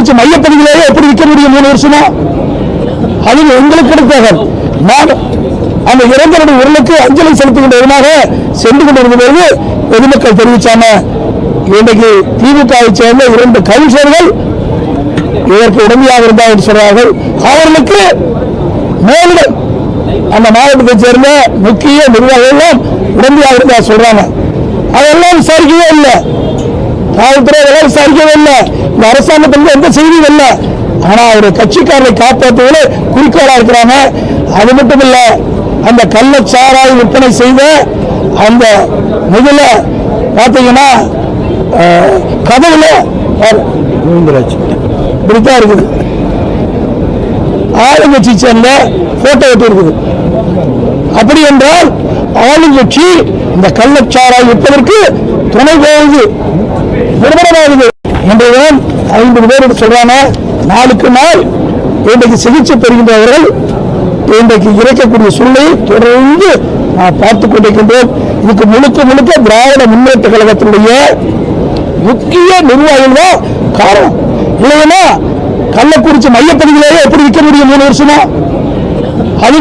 கள்ளக்குறிச்சி மையப்பகுதியிலேயே எப்படி விற்க முடியும் மூணு வருஷமா? அது எங்களுக்கு கிடைத்தார்கள் நான் அந்த இறந்தவருடைய உடலுக்கு அஞ்சலி செலுத்துகின்ற விதமாக சென்று கொண்டிருந்த பொழுது பொதுமக்கள் தெரிவிச்சாங்க இன்றைக்கு திமுகவை சேர்ந்த இரண்டு கவுன்சிலர்கள் இதற்கு உடமையாக இருந்தார் என்று சொல்றார்கள். அவர்களுக்கு மேலிடம் அந்த மாவட்டத்தை சேர்ந்த முக்கிய நிர்வாகிகள் உடமையாக இருந்தா சொல்றாங்க. அதெல்லாம் விசாரிக்கவே இல்லை. காவல்துறை அதெல்லாம் விசாரிக்கவே இல்லை. இந்த அரசாங்கத்திலிருந்து எந்த செய்தியும் இல்லை. ஆனா ஒரு கட்சிக்காரரை காப்பாற்றுவதில் குறிக்கோளா இருக்கிறாங்க. அது மட்டும் இல்ல அந்த கள்ளச்சாராய் விற்பனை செய்த அந்த முதல்ல பாத்தீங்கன்னா அஹ், கதவுல இப்படித்தான் இருக்குது. ஆளுங்கட்சி சேர்ந்த போட்டோ ஒட்டி இருக்குது. அப்படி என்றால் ஆளுங்கட்சி இந்த கள்ளச்சாராய் விற்பதற்கு துணை போகுது. இரண்டாவது என்றுதான் ஐம்பது பேர் சொல்றாங்க நாளுக்கு நாள் இன்றைக்கு சிகிச்சை பெறுகின்றவர்கள் இன்றைக்கு இறக்கக்கூடிய சூழ்நிலை தொடர்ந்து நாம் பார்த்துக் கொண்டிருக்கின்றோம் இதுக்கு முழுக்க முழுக்க திராவிட முன்னேற்ற கழகத்தினுடைய முக்கிய நிர்வாகிகள் தான் காரணம். இல்லைன்னா கள்ளக்குறிச்சி மையப்பகுதியிலேயே எப்படி விற்க முடியும் மூணு வருஷமா? அது